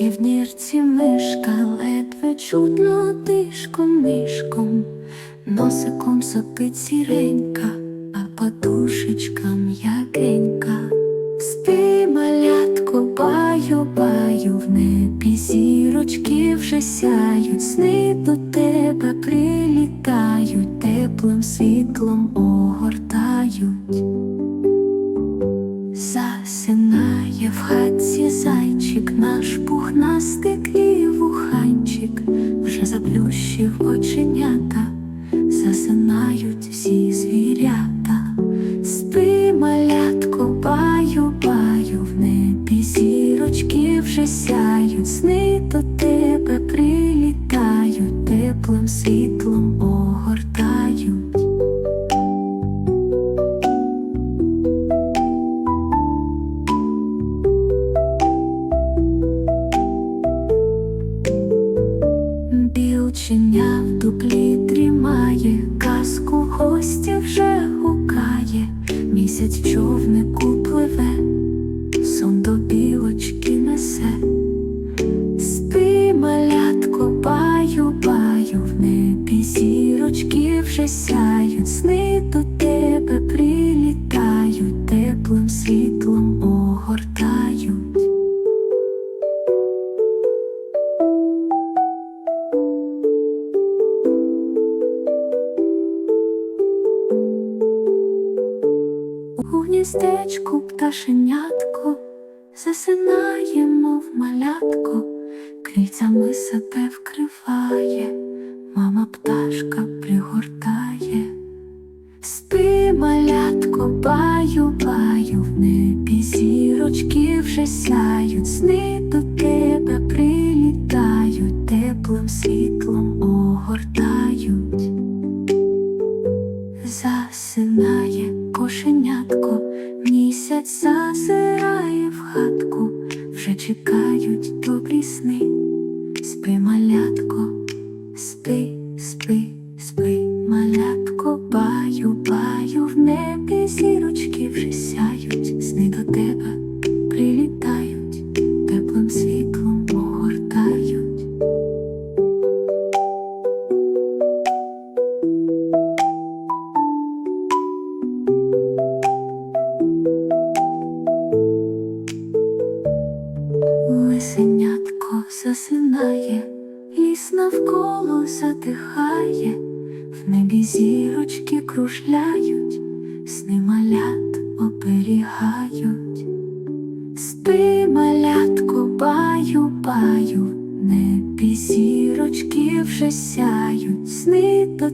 І в нірці мишка ледве чутно тишком мишком, носиком сопить сіренька, а подушечка м'якенька. Спи, малятко, баю, баю, в небі зірочки вже сяють, сни до тебе прилітають, теплим світлом огортають. Засинає в хатці зайчик, наш пухнастик і вуханчик, вже заплющив оченята, засинають всі звірята. Спи, малятко, баю, баю, в небі зірочки вже сяють, сни до тебе прилітають, теплим світлом Білченя в дуплі дрімає, казку гості вже гукає, місяць в човнику пливе, сон до білочки несе. Спи, малятко, баю, баю, в небі зірочки вже сяють, сни до тебе прилітають, теплим світлом гніздечку пташенятко засинає, мов малятко, квітями себе вкриває, мама пташка пригортає. Спи, малятко, баю, баю, в небі зірочки вже сяють, сни до тебе прилітають, теплим світлом огортають. Кошенятко, місяць зазирає в хатку, вже чекають добрі сни. Засинає, ліс навколо затихає, в небі зірочки кружляють, сни малят оберігають. Спи, малятко, баю, баю, небі зірочки вже сяють, сни до